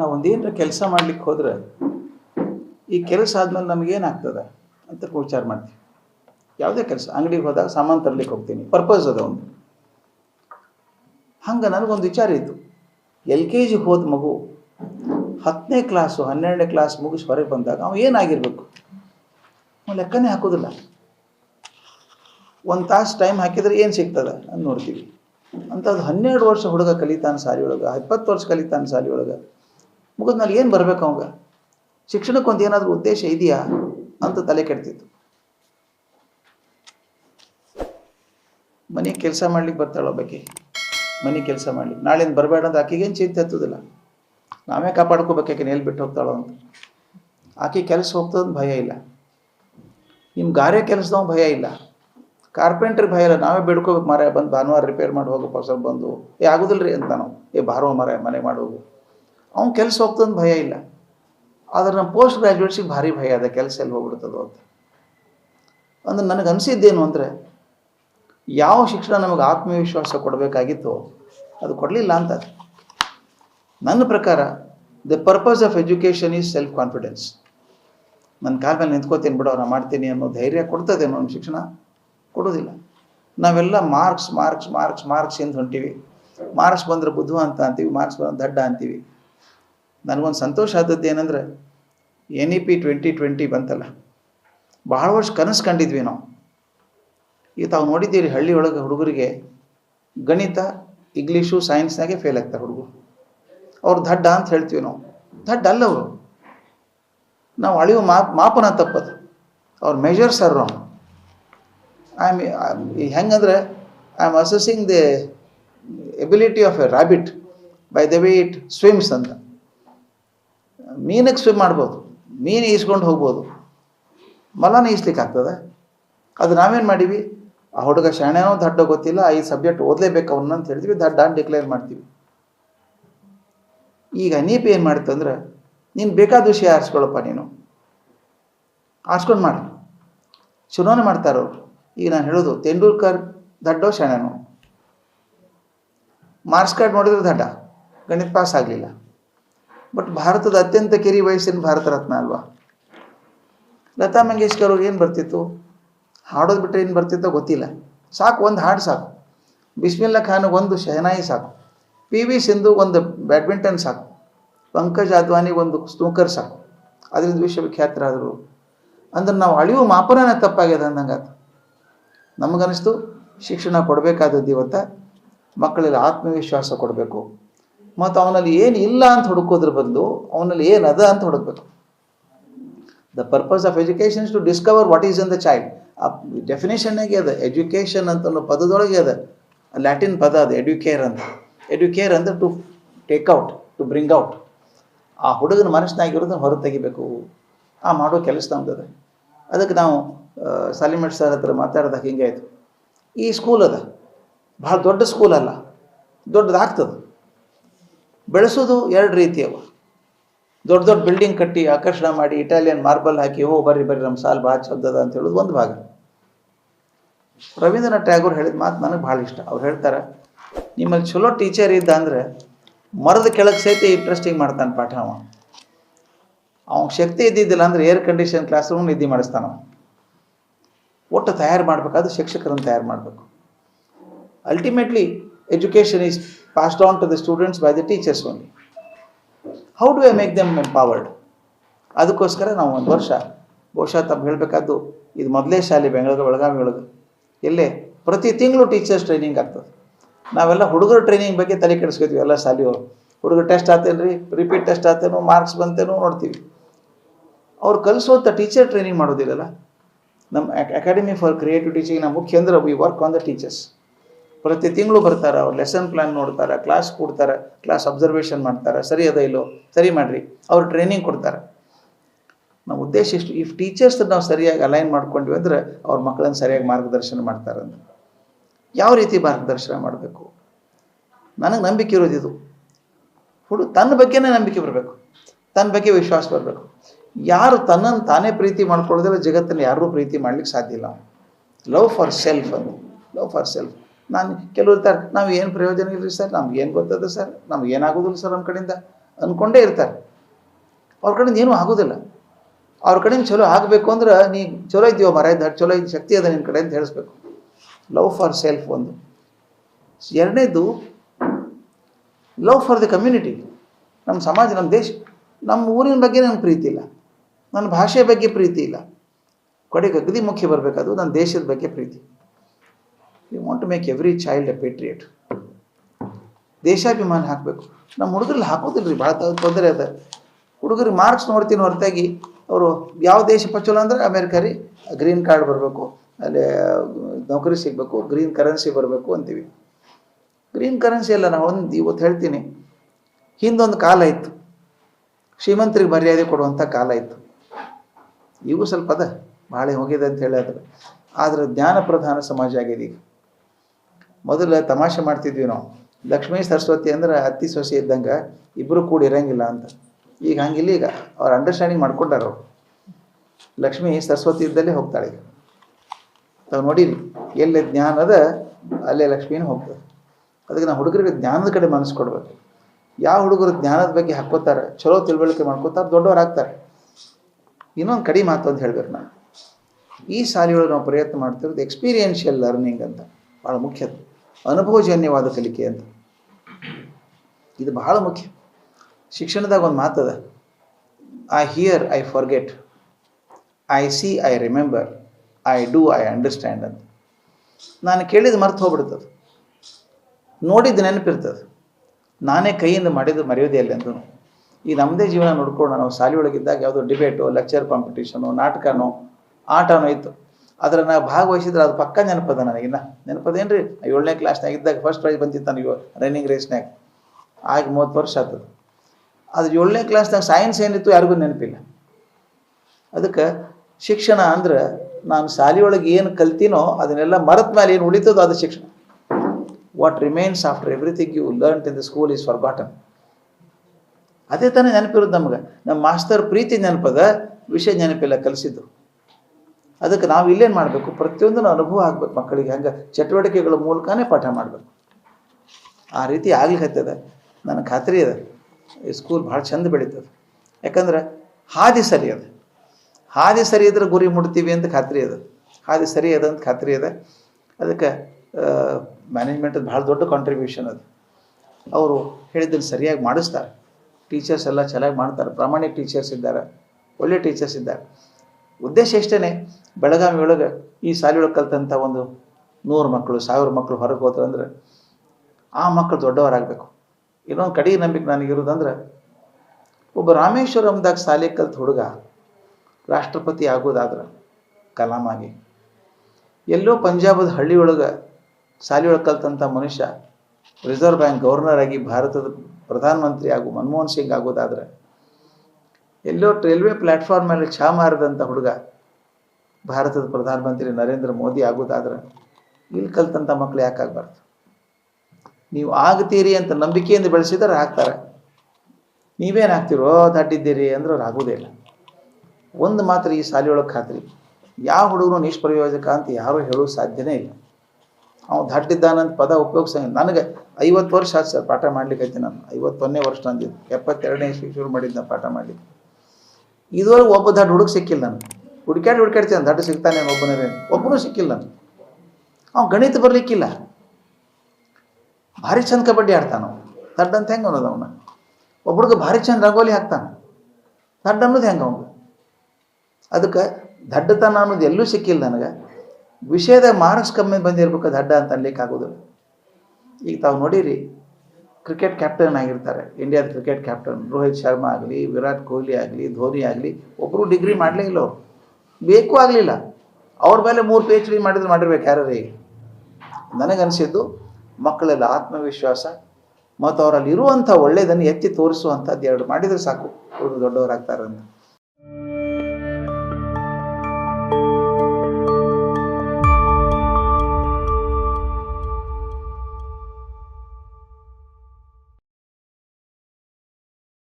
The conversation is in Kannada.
ನಾವು ಒಂದೇನರ ಕೆಲಸ ಮಾಡ್ಲಿಕ್ಕೆ ಹೋದ್ರೆ ಈ ಕೆಲಸ ಆದ್ಮೇಲೆ ನಮಗೇನಾಗ್ತದೆ ಅಂತ ವಿಚಾರ ಮಾಡ್ತೀವಿ. ಯಾವುದೇ ಕೆಲಸ, ಅಂಗಡಿಗೆ ಹೋದಾಗ ಸಾಮಾನು ತರ್ಲಿಕ್ಕೆ ಹೋಗ್ತೀನಿ, ಪರ್ಪಸ್ ಅದ ಒಂದು. ಹಂಗೆ ನನಗೊಂದು ವಿಚಾರ ಇತ್ತು. ಎಲ್ ಕೆ ಜಿ ಹೋದ ಮಗು ಹತ್ತನೇ ಕ್ಲಾಸು ಹನ್ನೆರಡನೇ ಕ್ಲಾಸ್ ಮುಗಿಸಿ ಹೊರಗೆ ಬಂದಾಗ ಅವ ಏನಾಗಿರ್ಬೇಕು? ಅವ್ನು ಲೆಕ್ಕನೇ ಹಾಕೋದಿಲ್ಲ. ಒಂದು ತಾಸು ಟೈಮ್ ಹಾಕಿದ್ರೆ ಏನು ಸಿಗ್ತದೆ ಅಂತ ನೋಡ್ತೀವಿ. ಅಂಥದ್ದು ಹನ್ನೆರಡು ವರ್ಷ ಹುಡುಗ ಕಲಿತಾನೆ ಸಾಲಿ ಒಳಗೆ ಇಪ್ಪತ್ತು ವರ್ಷ ಕಲಿತಾನೆ ಸಾಲಿ ಒಳಗೆ ಮುಗಿದ್ಮೇಲೆ ಏನು ಬರ್ಬೇಕು ಅವಾಗ? ಶಿಕ್ಷಣಕ್ಕೊಂದು ಏನಾದರೂ ಉದ್ದೇಶ ಇದೆಯಾ? ಅಂತ ತಲೆ ಕೆಡ್ತಿತ್ತು. ಮನೆ ಕೆಲಸ ಮಾಡ್ಲಿಕ್ಕೆ ಬರ್ತಾಳೆ ಬಗ್ಗೆ ಮನೆ ಕೆಲಸ ಮಾಡ್ಲಿಕ್ಕೆ ನಾಳಿಂದ ಬರಬೇಡ ಅಂತ ಆಕೆಗೇನು ಚಿಂತೆ ಹತ್ತೋದಿಲ್ಲ. ನಾವೇ ಕಾಪಾಡ್ಕೋಬೇಕು ಆಕೆ ಎಲ್ಲಿ ಬಿಟ್ಟು ಹೋಗ್ತಾಳೋ ಅಂತ. ಆಕೆ ಕೆಲಸ ಹೋಗ್ತದಂತ ಭಯ ಇಲ್ಲ. ನಿಮ್ಮ ಗಾರೆ ಕೆಲಸದವ ಭಯ ಇಲ್ಲ. ಕಾರ್ಪೆಂಟ್ರಿ ಭಯ ಇಲ್ಲ. ನಾವೇ ಬೇಡ್ಕೋಬೇಕು ಮರ ಬಂದು ಭಾನುವಾರ ರಿಪೇರ್ ಮಾಡಿ ಸ್ವಲ್ಪ ಬಂದು. ಏ ಆಗೋದಿಲ್ಲ ರೀ ಅಂತ ನಾವು. ಏ, ಬಾರೋ ಮರ ಮನೆ ಮಾಡೋಗು ಅವ್ನು ಕೆಲಸ ಹೋಗ್ತದಂತ ಭಯ ಇಲ್ಲ. ಆದ್ರೆ ನಮ್ಮ ಪೋಸ್ಟ್ ಗ್ರ್ಯಾಜುಯೇಟ್ಸಿಗೆ ಭಾರಿ ಭಯ ಅದ, ಕೆಲಸ ಎಲ್ಲಿ ಹೋಗ್ಬಿಡ್ತದೋ ಅಂತ. ಅಂದ್ರೆ ನನಗೆ ಅನಿಸಿದ್ದೇನು ಅಂದರೆ, ಯಾವ ಶಿಕ್ಷಣ ನಮಗೆ ಆತ್ಮವಿಶ್ವಾಸ ಕೊಡಬೇಕಾಗಿತ್ತು ಅದು ಕೊಡಲಿಲ್ಲ ಅಂತ. ನನ್ನ ಪ್ರಕಾರ the purpose of education is self confidence ನನ್ನ ಕಾಲ ಮೇಲೆ ನಿಂತ್ಕೋತೀನಿ ಬಿಡೋ ನಾನು ಮಾಡ್ತೀನಿ ಅನ್ನೋ ಧೈರ್ಯ ಕೊಡ್ತದೇನೋ ನಮ್ಮ ಶಿಕ್ಷಣ? ಕೊಡೋದಿಲ್ಲ. ನಾವೆಲ್ಲ ಮಾರ್ಕ್ಸ್ ಮಾರ್ಕ್ಸ್ ಮಾರ್ಕ್ಸ್ ಮಾರ್ಕ್ಸ್ ಎಂದು ಹೊಂಟೀವಿ. ಮಾರ್ಕ್ಸ್ ಬಂದರೆ ಬುದ್ಧಿವಂತ ಅಂತೀವಿ ಮಾರ್ಕ್ಸ್ ಬಂದ್ರೆ ದಡ್ಡ ಅಂತೀವಿ. ನನಗೊಂದು ಸಂತೋಷ ಆದದ್ದು ಏನಂದ್ರೆ N E P twenty twenty ಬಂತಲ್ಲ. ಭಾಳ ವರ್ಷ ಕನಸು ಕಂಡಿದ್ವಿ ನಾವು. ಈಗ ತಾವು ನೋಡಿದ್ದೀರಿ ಹಳ್ಳಿ ಒಳಗೆ ಹುಡುಗರಿಗೆ ಗಣಿತ, ಇಂಗ್ಲೀಷು ಸೈನ್ಸ್ನಾಗೆ ಫೇಲ್ ಆಗ್ತಾರೆ ಹುಡುಗರು. ಅವ್ರು ದಡ್ಡ ಅಂತ ಹೇಳ್ತೀವಿ ನಾವು. ದಡ್ಡ ಅಲ್ಲ ಅವರು. ನಾವು ಅಳಿಯುವ ಮಾಪ್, ಮಾಪನ ತಪ್ಪದು ಅವ್ರ measures are wrong I am ಹೆಂಗಂದ್ರೆ I am assessing the ability of a rabbit by the way it swims ಅಂತ. ಮೀನಿಗೆ ಸ್ವಿಮ್ ಮಾಡ್ಬೋದು. ಮೀನು ಈಸ್ಕೊಂಡು ಹೋಗ್ಬೋದು. ಮಲನ ಈಸ್ಲಿಕ್ಕೆ ಆಗ್ತದೆ. ಅದು ನಾವೇನು ಮಾಡೀವಿ? ಆ ಹುಡುಗ ಶಾಣೆನೋ ದಡ್ಡ ಗೊತ್ತಿಲ್ಲ ಐದು ಸಬ್ಜೆಕ್ಟ್ ಓದಲೇಬೇಕು ಅವನ್ನ ಅಂತ ಹೇಳ್ತೀವಿ ದಡ್ಡ ಡಿಕ್ಲೇರ್ ಮಾಡ್ತೀವಿ. ಈಗ ನೀಪ್ ಏನು ಮಾಡುತ್ತೆ ಅಂದ್ರೆ, ನೀನು ಬೇಕಾದ ವಿಷಯ ಆರಿಸ್ಕೊಳ್ಳಪ್ಪ ನೀನು. ಆರಿಸ್ಕೊಂಡು ಮಾಡಿ. ಚುನಾವಣೆ ಮಾಡ್ತಾರೋ ಈಗ ನಾನು ಹೇಳೋದು, ತೆಂಡೂಲ್ಕರ್ ದಡ್ಡೋ ಶಾಣೆನೋ ಮಾರ್ಕ್ಸ್ ಕಾರ್ಡ್ ನೋಡಿದ್ರೆ ದಡ್ಡ. ಗಣಿತ ಪಾಸ್ ಆಗಲಿಲ್ಲ. ಬಟ್ ಭಾರತದ ಅತ್ಯಂತ ಕಿರಿ ವಯಸ್ಸಿನ ಭಾರತ ರತ್ನ ಅಲ್ವಾ? ಲತಾ ಮಂಗೇಶ್ಕರ್ ಅವ್ರಿಗೆ ಏನು ಬರ್ತಿತ್ತು? ಹಾಡೋದು ಬಿಟ್ಟರೆ ಏನು ಬರ್ತಿತ್ತೋ ಗೊತ್ತಿಲ್ಲ. ಸಾಕು, ಒಂದು ಹಾಡು ಸಾಕು. ಬಿಸ್ಮಿಲ್ಲಾ ಖಾನ್ ಒಂದು ಶಹನಾಯಿ ಸಾಕು. ಪಿ ವಿ ಸಿಂಧು ಒಂದು ಬ್ಯಾಡ್ಮಿಂಟನ್ ಸಾಕು. ಪಂಕಜ್ ಅದ್ವಾನಿ ಒಂದು ಸ್ನೂಕರ್ ಸಾಕು. ಅದರಿಂದ ವಿಶ್ವವಿಖ್ಯಾತರಾದರು ಅಂದ್ರೆ ನಾವು ಅಳಿಯುವ ಮಾಪನನೇ ತಪ್ಪಾಗ್ಯದ ಅಂದಂಗಾತು ನಮಗನಿಸ್ತು ಶಿಕ್ಷಣ ಕೊಡಬೇಕಾದದ್ದು ಇವತ್ತ. ಮಕ್ಕಳಲ್ಲಿ ಆತ್ಮವಿಶ್ವಾಸ ಕೊಡಬೇಕು. ಮತ್ತು ಅವನಲ್ಲಿ ಏನು ಇಲ್ಲ ಅಂತ ಹುಡುಕೋದ್ರ ಬದಲು ಅವನಲ್ಲಿ ಏನು ಅದ ಅಂತ ಹುಡುಕ್ಬೇಕು. The purpose of education to discover what is in the child ಆ ಡೆಫಿನೇಷನ್ನಾಗೆ ಅದ ಎಜುಕೇಷನ್ ಅಂತ ಅನ್ನೋ ಪದದೊಳಗೆ ಅದ. ಲ್ಯಾಟಿನ್ ಪದ ಅದು ಎಡ್ಯುಕೇರ್ ಅಂತ. ಎಡ್ಯುಕೇರ್ ಅಂದ್ರೆ to take out to bring out ಆ ಹುಡುಗನ ಮನಸ್ಸಿನಾಗಿರೋದನ್ನ ಹೊರ ತೆಗಿಬೇಕು ಆ ಮಾಡೋ ಕೆಲಸ ನಮ್ದು ಅದಕ್ಕೆ ನಾವು ಸಾಲಿಮೆಟ್ ಸರ್ ಹತ್ರ ಮಾತಾಡಿದಾಗ ಹಿಂಗೆ ಈ ಸ್ಕೂಲ್ ಅದ. ಭಾಳ ದೊಡ್ಡ ಸ್ಕೂಲ್ ಅಲ್ಲ. ದೊಡ್ಡದಾಗ್ತದೆ. ಬೆಳೆಸೋದು ಎರಡು ರೀತಿ ಅವ. ದೊಡ್ಡ ದೊಡ್ಡ ಬಿಲ್ಡಿಂಗ್ ಕಟ್ಟಿ ಆಕರ್ಷಣೆ ಮಾಡಿ ಇಟಾಲಿಯನ್ ಮಾರ್ಬಲ್ ಹಾಕಿ, ಓ ಬರ್ರಿ ಬರ್ರಿ ನಮ್ಮ ಸಾಲ್ ಭಾಳ ಚದ್ದದ ಅಂತ ಹೇಳೋದು ಒಂದು ಭಾಗ. ರವೀಂದ್ರನಾಥ್ ಟ್ಯಾಗೋರ್ ಹೇಳಿದ ಮಾತು ನನಗೆ ಭಾಳ ಇಷ್ಟ. ಅವ್ರು ಹೇಳ್ತಾರೆ, ನಿಮ್ಮಲ್ಲಿ ಚಲೋ ಟೀಚರ್ ಇದ್ದ ಅಂದರೆ ಮರದ ಕೆಳಗೆ ಸಹಿತ ಇಂಟ್ರೆಸ್ಟಿಂಗ್ ಮಾಡ್ತಾನೆ ಪಾಠ ಅವ. ಅವ್ನ ಶಕ್ತಿ ಇದ್ದಿದ್ದಿಲ್ಲ ಅಂದ್ರೆ ಏರ್ ಕಂಡೀಷನ್ ಕ್ಲಾಸ್ ರೂಮ್ ನಿದ್ದೆ ಮಾಡಿಸ್ತಾನ. ಒಟ್ಟು ತಯಾರು ಮಾಡಬೇಕಾದ್ರೆ ಶಿಕ್ಷಕರನ್ನು ತಯಾರು ಮಾಡಬೇಕು. Ultimately education is passed on to the students by the teachers only. How do I make them empowered ಅದಕ್ಕೋಸ್ಕರ ನಾವು ಒಂದು ವರ್ಷ ಬಹುಶಃ ತಮ್ಮ ಹೇಳಬೇಕಾದ್ದು, ಇದು ಮೊದಲೇ ಶಾಲೆ ಬೆಂಗಳೂರು ಬೆಳಗಾವಿ ಒಳಗೆ ಎಲ್ಲೇ ಪ್ರತಿ ತಿಂಗಳು ಟೀಚರ್ಸ್ ಟ್ರೈನಿಂಗ್ ಆಗ್ತದೆ. ನಾವೆಲ್ಲ ಹುಡುಗರ ಟ್ರೈನಿಂಗ್ ಬಗ್ಗೆ ತಲೆ ಕೆಡಿಸ್ಕೊತೀವಿ, ಎಲ್ಲ ಶಾಲೆಯವರು. ಹುಡುಗರು ಟೆಸ್ಟ್ ಆತೇನು ರೀ ರಿಪೀಟ್ ಟೆಸ್ಟ್ ಆತೇನೋ ಮಾರ್ಕ್ಸ್ ಬಂತೇನೋ ನೋಡ್ತೀವಿ. ಅವ್ರು ಕಲಿಸೋಂಥ ಟೀಚರ್ ಟ್ರೈನಿಂಗ್ ಮಾಡೋದಿಲ್ಲಲ್ಲ? ನಮ್ಮ ಅಕಾಡೆಮಿ ಫಾರ್ ಕ್ರಿಯೇಟಿವ್ ಟೀಚಿಂಗ್ ನಮ್ಮ ಮುಖ್ಯ ಅಂದ್ರೆ we work on the teachers ಪ್ರತಿ ತಿಂಗಳು ಬರ್ತಾರೆ, ಅವ್ರು ಲೆಸನ್ ಪ್ಲ್ಯಾನ್ ನೋಡ್ತಾರೆ ಕ್ಲಾಸ್ ಕೊಡ್ತಾರೆ ಕ್ಲಾಸ್ ಅಬ್ಸರ್ವೇಷನ್ ಮಾಡ್ತಾರೆ, ಸರಿ ಅದ ಇಲ್ಲೋ, ಸರಿ ಮಾಡಿರಿ, ಅವ್ರು ಟ್ರೈನಿಂಗ್ ಕೊಡ್ತಾರೆ. ನಮ್ಮ ಉದ್ದೇಶ ಇಷ್ಟು ಇಫ್ ಟೀಚರ್ಸ್ ನಾವು ಸರಿಯಾಗಿ ಅಲೈನ್ ಮಾಡ್ಕೊಂಡ್ವಿ ಅಂದ್ರೆ ಅವ್ರ ಮಕ್ಕಳನ್ನು ಸರಿಯಾಗಿ ಮಾರ್ಗದರ್ಶನ ಮಾಡ್ತಾರೆ ಅಂತ. ಯಾವ ರೀತಿ ಮಾರ್ಗದರ್ಶನ ಮಾಡಬೇಕು? ನನಗೆ ನಂಬಿಕೆ ಇರೋದು ಇದು. ಹುಡು, ತನ್ನ ಬಗ್ಗೆನೇ ನಂಬಿಕೆ ಬರಬೇಕು. ತನ್ನ ಬಗ್ಗೆ ವಿಶ್ವಾಸ ಬರಬೇಕು. ಯಾರು ತನ್ನನ್ನು ತಾನೇ ಪ್ರೀತಿ ಮಾಡ್ಕೊಳ್ಳೋದಿಲ್ಲ ಜಗತ್ತಲ್ಲಿ ಯಾರೂ ಪ್ರೀತಿ ಮಾಡ್ಲಿಕ್ಕೆ ಸಾಧ್ಯ ಇಲ್ಲ. ಲವ್ ಫಾರ್ ಸೆಲ್ಫ್ ಅಂತ. ಲವ್ ಫಾರ್ ಸೆಲ್ಫ್ ನಾನು ಕೆಲವರು ಇರ್ತಾರೆ, ನಾವು ಏನು ಪ್ರಯೋಜನ ಇಲ್ರಿ ಸರ್? ನಮ್ಗೆ ಏನು ಗೊತ್ತದ ಸರ್? ನಮ್ಗೆ ಏನಾಗೋದಿಲ್ಲ ಸರ್ ನಮ್ಮ ಕಡೆಯಿಂದ ಅಂದ್ಕೊಂಡೇ ಇರ್ತಾರೆ. ಅವ್ರ ಕಡೆಯಿಂದ ಏನೂ ಆಗೋದಿಲ್ಲ. ಅವ್ರ ಕಡೆಯಿಂದ ಚಲೋ ಆಗಬೇಕು ಅಂದ್ರೆ ನೀ ಚಲೋ ಇದ್ದೀವ ಮರ ಇದ್ದ ಚಲೋ ಇದ್ದ ಶಕ್ತಿ ಅದ ನಿನ್ನ ಕಡೆ ಅಂತ ಹೇಳಿಸ್ಬೇಕು. ಲವ್ ಫಾರ್ ಸೆಲ್ಫ್ ಒಂದು. ಎರಡನೇದು, ಲವ್ ಫಾರ್ ದಿ ಕಮ್ಯುನಿಟಿ. ನಮ್ಮ ಸಮಾಜ ನಮ್ಮ ದೇಶ ನಮ್ಮ ಊರಿನ ಬಗ್ಗೆ ನನಗೆ ಪ್ರೀತಿ ಇಲ್ಲ. ನನ್ನ ಭಾಷೆ ಬಗ್ಗೆ ಪ್ರೀತಿ ಇಲ್ಲ. ಕೊಡೆಗೆ ಅಗದಿ ಮುಖ್ಯ ಬರಬೇಕದು ನನ್ನ ದೇಶದ ಬಗ್ಗೆ ಪ್ರೀತಿ. You want to make every child a patriot ದೇಶಾಭಿಮಾನ ಹಾಕಬೇಕು. ನಮ್ಮ ಹುಡುಗರಲ್ಲಿ ಹಾಕೋದಿಲ್ಲ ರೀ ಭಾಳ ತೊಂದರೆ ಅದ. ಹುಡುಗರಿಗೆ ಮಾರ್ಕ್ಸ್ ನೋಡ್ತೀನಿ ಹೊರತಾಗಿ, ಅವರು ಯಾವ ದೇಶ ಪಚಲ ಅಂದರೆ ಅಮೇರಿಕ ರೀ ಗ್ರೀನ್ ಕಾರ್ಡ್ ಬರಬೇಕು, ಅಲ್ಲಿ, ನೌಕರಿ ಸಿಗಬೇಕು ಗ್ರೀನ್ ಕರೆನ್ಸಿ ಬರಬೇಕು ಅಂತೀವಿ. ಗ್ರೀನ್ ಕರೆನ್ಸಿ ಎಲ್ಲ ನಾವು ಒಂದು ಇವತ್ತು ಹೇಳ್ತೀನಿ, ಹಿಂದೊಂದು ಕಾಲ ಇತ್ತು. ಶ್ರೀಮಂತರಿಗೆ ಮರ್ಯಾದೆ ಕೊಡುವಂಥ ಕಾಲ ಇತ್ತು. ಇವು ಸ್ವಲ್ಪ ಅದ ಭಾಳ ಹೋಗಿದೆ ಅಂತ ಹೇಳಿದ್ರೆ. ಆದರೆ ಜ್ಞಾನ ಪ್ರಧಾನ ಸಮಾಜ ಆಗಿದೆ ಈಗ. ಮೊದಲು ತಮಾಷೆ ಮಾಡ್ತಿದ್ವಿ ನಾವು. ಲಕ್ಷ್ಮೀ ಸರಸ್ವತಿ ಅಂದ್ರೆ ಅತ್ತಿ ಸೊಸೆ ಇದ್ದಂಗೆ ಇಬ್ಬರು ಕೂಡ ಇರಂಗಿಲ್ಲ ಅಂತ. ಈಗ ಹಂಗಿಲ್ಲ ಈಗ. ಅವ್ರು ಅಂಡರ್ಸ್ಟ್ಯಾಂಡಿಂಗ್ ಮಾಡ್ಕೊಂಡಾರ ಅವ್ರು. ಲಕ್ಷ್ಮೀ ಸರಸ್ವತಿ ಇದ್ದಲ್ಲೇ ಹೋಗ್ತಾಳೆ ಈಗ. ತಾವು ನೋಡಿರಿ, ಎಲ್ಲಿ ಜ್ಞಾನ ಅದ, ಅಲ್ಲೇ ಲಕ್ಷ್ಮೀನೂ ಹೋಗ್ತದೆ. ಅದಕ್ಕೆ ನಾವು ಹುಡುಗರಿಗೆ ಜ್ಞಾನದ ಕಡೆ ಮನಸ್ಸು ಕೊಡ್ಬೇಕು. ಯಾವ ಹುಡುಗರು ಜ್ಞಾನದ ಬಗ್ಗೆ ಹಾಕೋತಾರೆ, ಚಲೋ ತಿಳುವಳಿಕೆ ಮಾಡ್ಕೋತಾರೆ, ದೊಡ್ಡವ್ರು ಆಗ್ತಾರೆ. ಇನ್ನೊಂದು ಕಡಿ ಮಾತು ಅಂತ ಹೇಳ್ಬೇಕು ನಾನು. ಈ ಸಾಲಿಯೊಳಗೆ ನಾವು ಪ್ರಯತ್ನ ಮಾಡ್ತಿರೋದು ಎಕ್ಸ್ಪೀರಿಯನ್ಷಿಯಲ್ ಲರ್ನಿಂಗ್ ಅಂತ. ಭಾಳ ಮುಖ್ಯ. ಅನುಭವಜನ್ಯವಾದ ಕಲಿಕೆ ಅಂತ. ಇದು ಬಹಳ ಮುಖ್ಯ. ಶಿಕ್ಷಣದಾಗ ಒಂದು ಮಾತದ I hear I forget I see I remember I do I understand ಅಂತ. ನಾನು ಕೇಳಿದ ಮರ್ತು ಹೋಗ್ಬಿಡ್ತದೆ. ನೋಡಿದ ನೆನಪಿರ್ತದೆ. ನಾನೇ ಕೈಯಿಂದ ಮಾಡಿದ್ದು ಮರೆಯೋದೇ ಇಲ್ಲ ಅಂತ ಈ ನಮ್ಮದೇ ಜೀವನ ನೋಡ್ಕೊಂಡು ನಾವು ಶಾಲೆಯೊಳಗಿದ್ದಾಗ ಯಾವುದೋ ಡಿಬೇಟು ಲೆಕ್ಚರ್ ಕಾಂಪಿಟೇಷನು ನಾಟಕನೋ, ಆಟನೋ ಇತ್ತು. ಅದ್ರ ನಾ ಭಾಗವಹಿಸಿದ್ರೆ ಅದು ಪಕ್ಕ ನೆನಪದ ನನಗಿನ್ನ ನೆನಪದೇನ್ರಿ ಏಳನೇ ಕ್ಲಾಸ್ನಾಗ ಇದ್ದಾಗ ಫಸ್ಟ್ ಪ್ರೈಸ್ ಬಂದಿತ್ತು ನನಗೆ ರನ್ನಿಂಗ್ ರೇಸ್ನಾಗ ಆಗ ಮೂವತ್ತು ವರ್ಷ ಆಗ್ತದೆ ಅದು ಏಳನೇ ಕ್ಲಾಸ್ನಾಗ ಸೈನ್ಸ್ ಏನಿತ್ತು ಯಾರಿಗೂ ನೆನಪಿಲ್ಲ. ಅದಕ್ಕೆ ಶಿಕ್ಷಣ ಅಂದ್ರೆ ನಾನು ಶಾಲೆಯೊಳಗೆ ಏನು ಕಲ್ತೀನೋ ಅದನ್ನೆಲ್ಲ ಮರೆತ ಮೇಲೆ ಏನು ಉಳಿತದೋ ಅದು ಶಿಕ್ಷಣ. What remains after everything you learn in the school is forgotten ಅದೇ ತಾನೇ ನೆನಪಿರೋದು ನಮ್ಗೆ. ನಮ್ಮ ಮಾಸ್ತರ್ ಪ್ರೀತಿ ನೆನಪದ ವಿಷಯ ನೆನಪಿಲ್ಲ ಕಲಿಸಿದ್ದು. ಅದಕ್ಕೆ ನಾವು ಇಲ್ಲೇನು ಮಾಡಬೇಕು? ಪ್ರತಿಯೊಂದನ್ನು ಅನುಭವ ಆಗ್ಬೇಕು ಮಕ್ಕಳಿಗೆ. ಹಂಗೆ ಚಟುವಟಿಕೆಗಳ ಮೂಲಕನೇ ಪಾಠ ಮಾಡಬೇಕು. ಆ ರೀತಿ ಆಗ್ಲಿಕ್ಕತ್ತದ ನನಗೆ ಖಾತ್ರಿ ಅದ. ಈ ಸ್ಕೂಲ್ ಭಾಳ ಚಂದ ಬೆಳೀತದೆ. ಯಾಕಂದ್ರೆ ಹಾದಿ ಸರಿ ಅದ. ಹಾದಿ ಸರಿ ಇದ್ರೆ ಗುರಿ ಮುಡ್ತೀವಿ ಅಂತ ಖಾತ್ರಿ ಅದ. ಹಾದಿ ಸರಿ ಅದ ಅಂತ ಖಾತ್ರಿ ಅದ. ಅದಕ್ಕೆ ಮ್ಯಾನೇಜ್ಮೆಂಟದ್ದು ಭಾಳ ದೊಡ್ಡ ಕಾಂಟ್ರಿಬ್ಯೂಷನ್ ಅದು. ಅವರು ಹೇಳಿದ್ದನ್ನು ಸರಿಯಾಗಿ ಮಾಡಿಸ್ತಾರೆ. ಟೀಚರ್ಸ್ ಎಲ್ಲ ಚೆನ್ನಾಗಿ ಮಾಡ್ತಾರೆ. ಪ್ರಾಮಾಣಿಕ ಟೀಚರ್ಸ್ ಇದ್ದಾರೆ. ಒಳ್ಳೆ ಟೀಚರ್ಸ್ ಇದ್ದಾರೆ. ಉದ್ದೇಶ ಇಷ್ಟೇ ಬೆಳಗಾವಿ ಒಳಗೆ ಈ ಒಳಗೆ ಕಲ್ತಂಥ ಒಂದು ನೂರು ಮಕ್ಕಳು ಸಾವಿರ ಮಕ್ಕಳು ಹೊರಗೆ ಹೋದ್ರು ಅಂದ್ರೆ ಆ ಮಕ್ಕಳು ದೊಡ್ಡವರಾಗಬೇಕು. ಇನ್ನೊಂದು ಕಡೆಗೆ ನಂಬಿಕೆ ನನಗಿರೋದಂದ್ರೆ ಒಬ್ಬ ರಾಮೇಶ್ವರಂದಾಗ ಶಾಲೆ ಕಲ್ತ ಹುಡುಗ ರಾಷ್ಟ್ರಪತಿ ಆಗೋದಾದ್ರೆ ಕಲಾಮಾಗಿ ಎಲ್ಲೋ ಪಂಜಾಬದ ಹಳ್ಳಿ ಒಳಗೆ ಶಾಲೆಯೊಳಗೆ ಕಲ್ತಂಥ ಮನುಷ್ಯ ರಿಸರ್ವ್ ಬ್ಯಾಂಕ್ ಗವರ್ನರ್ ಆಗಿ ಭಾರತದ ಪ್ರಧಾನಮಂತ್ರಿ ಆಗು ಮನಮೋಹನ್ ಸಿಂಗ್ ಆಗೋದಾದ್ರೆ ಎಲ್ಲೋ ರೈಲ್ವೆ ಪ್ಲಾಟ್ಫಾರ್ಮ್ ಮೇಲೆ ಚಹಾ ಮಾರಿದಂಥ ಹುಡುಗ ಭಾರತದ ಪ್ರಧಾನಮಂತ್ರಿ ನರೇಂದ್ರ ಮೋದಿ ಆಗೋದಾದ್ರೆ ಇಲ್ಲಿ ಕಲ್ತಂಥ ಮಕ್ಕಳು ಯಾಕೆ ಆಗಬಾರ್ದು? ನೀವು ಆಗ್ತೀರಿ ಅಂತ ನಂಬಿಕೆಯಿಂದ ಬೆಳೆಸಿದ್ರೆ ಆಗ್ತಾರೆ. ನೀವೇನು ಆಗ್ತಿರೋ ದಾಟಿದ್ದೀರಿ ಅಂದ್ರೆ ಅವ್ರು ಆಗೋದೇ ಇಲ್ಲ. ಒಂದು ಮಾತ್ರ ಈ ಶಾಲೆಯೊಳಗೆ ಖಾತ್ರಿ. ಯಾವ ಹುಡುಗರು ನಿಷ್ಪ್ರಯೋಜಕ ಅಂತ ಯಾರೂ ಹೇಳೋ ಸಾಧ್ಯನೇ ಇಲ್ಲ. ಅವ್ನು ದಾಟಿದ್ದಾನಂತ ಪದ ಉಪಯೋಗಿಸ ನನಗೆ ಐವತ್ತು ವರ್ಷ ಆಯ್ತು ಸರ್ ಪಾಠ ಮಾಡ್ಲಿಕ್ಕೆ ನಾನು. ಐವತ್ತೊಂದನೇ ವರ್ಷ ನಂದಿದ್ದು. ಎಪ್ಪತ್ತೆರಡನೇ ಶುರು ಮಾಡಿದ್ದು ಪಾಠ ಮಾಡ್ಲಿಕ್ಕೆ. ಇದುವರೆಗೆ ಒಬ್ಬ ದಡ್ಡ ಹುಡುಗ ಸಿಕ್ಕಿಲ್ಲ ನಾನು ಹುಡುಕಾಡಿ ಹುಡುಕಾಡ್ತೀನಿ ದಡ್ಡ ಸಿಗ್ತಾನೆ ಒಬ್ಬನೇ ಒಬ್ಬನೂ ಸಿಕ್ಕಿಲ್ಲ ನಾನು ಅವ್ನು ಗಣಿತ ಬರಲಿಕ್ಕಿಲ್ಲ. ಭಾರಿ ಚಂದ ಕಬಡ್ಡಿ ಆಡ್ತಾನ ದಡ್ಡ ಅಂತ ಹೆಂಗೆ ಅನ್ನೋದು ಅವನ? ಒಬ್ಬ ಭಾರಿ ಚಂದ ರಂಗೋಲಿ ಹಾಕ್ತಾನೆ. ದಡ್ಡ ಅನ್ನೋದು ಹೆಂಗೆ ಅವನು? ಅದಕ್ಕೆ ದಡ್ಡತನ ಅನ್ನೋದು ಎಲ್ಲೂ ಸಿಕ್ಕಿಲ್ಲ ನನಗೆ. ವಿಷಯದ ಮಾರ್ಕ್ಸ್ ಕಮ್ಮಿ ಬಂದಿರ್ಬೇಕು ದಡ್ಡ ಅಂತ ಅನ್ಲಿಕ್ಕೆ ಆಗೋದು ಈಗ ತಾವು ನೋಡಿರಿ ಕ್ರಿಕೆಟ್ ಕ್ಯಾಪ್ಟನ್ ಆಗಿರ್ತಾರೆ. ಇಂಡಿಯಾದ ಕ್ರಿಕೆಟ್ ಕ್ಯಾಪ್ಟನ್ ರೋಹಿತ್ ಶರ್ಮಾ ಆಗಲಿ, ವಿರಾಟ್ ಕೊಹ್ಲಿ ಆಗಲಿ, ಧೋನಿ ಆಗಲಿ ಒಬ್ಬರು ಡಿಗ್ರಿ ಮಾಡಲೇ ಇಲ್ಲ ಅವರು. ಬೇಕು ಆಗಲಿಲ್ಲ. ಅವ್ರ ಮೇಲೆ ಮೂರು ಪಿ ಎಚ್ ಡಿ ಮಾಡಿದ್ರೆ ಮಾಡಿರ್ಬೇಕು ಯಾರು ಈಗ? ನನಗನ್ಸಿದ್ದು ಮಕ್ಕಳೆಲ್ಲ ಆತ್ಮವಿಶ್ವಾಸ ಮತ್ತು ಅವರಲ್ಲಿ ಇರುವಂಥ ಒಳ್ಳೆಯದನ್ನು ಎತ್ತಿ ತೋರಿಸುವಂಥದ್ದು ಎರಡು ಮಾಡಿದರೆ ಸಾಕು. ಅವರು ದೊಡ್ಡವರಾಗ್ತಾರೆ ಅಂತ.